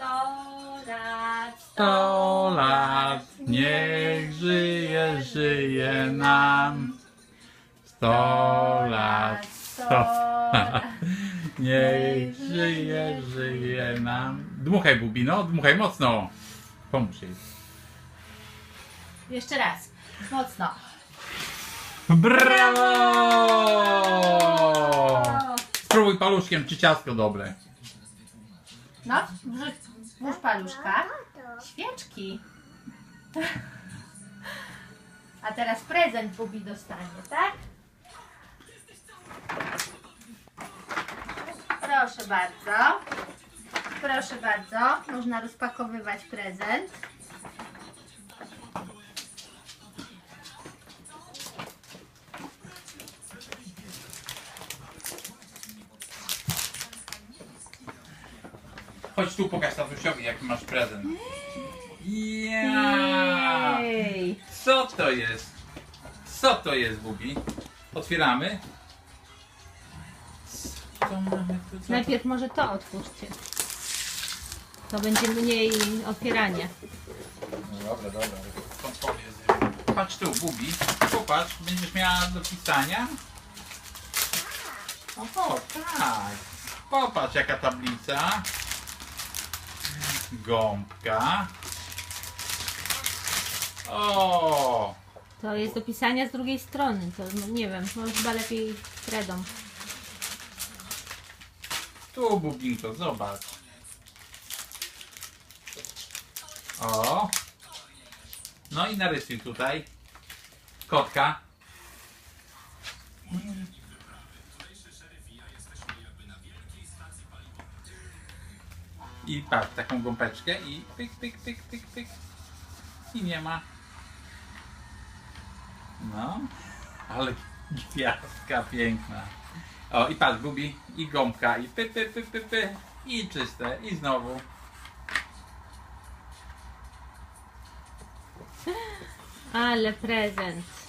Sto lat, Sto lat, niech żyje, żyje nam. Sto lat, sto lat, niech żyje, żyje nam. Dmuchaj, Bubi, no, dmuchaj mocno. Pomóż jej. Jeszcze raz. Mocno. Brawo! Spróbuj paluszkiem, czy ciastko dobre. No, wrzuć, włóż paluszka. Świeczki. A teraz prezent Bubi dostanie, tak? Proszę bardzo. Proszę bardzo. Można rozpakowywać prezent. Chodź tu, pokaż tatusiowi, jaki masz prezent. Ja! Jej. Co to jest? Co to jest, Bubi? Otwieramy. Co mamy tu? Co Najpierw może to otwórzcie. To będzie mniej otwieranie. No dobra, dobra. Skąd powiedz? Patrz tu, Bubi. Popatrz, będziesz miała do pisania. O, tak. Popatrz, jaka tablica. Gąbka. O! To jest do pisania z drugiej strony. To no, nie wiem, może chyba lepiej kredą. Tu, Bubinko, zobacz. O! No i narysuj tutaj. Kotka. I patrz, taką gąbeczkę i pyk, pyk, pyk, pyk, pyk. I nie ma. No, ale gwiazdka piękna. O, i patrz, gubi, i gąbka, i py, py, py, py, py, i czyste, i znowu. Ale prezent.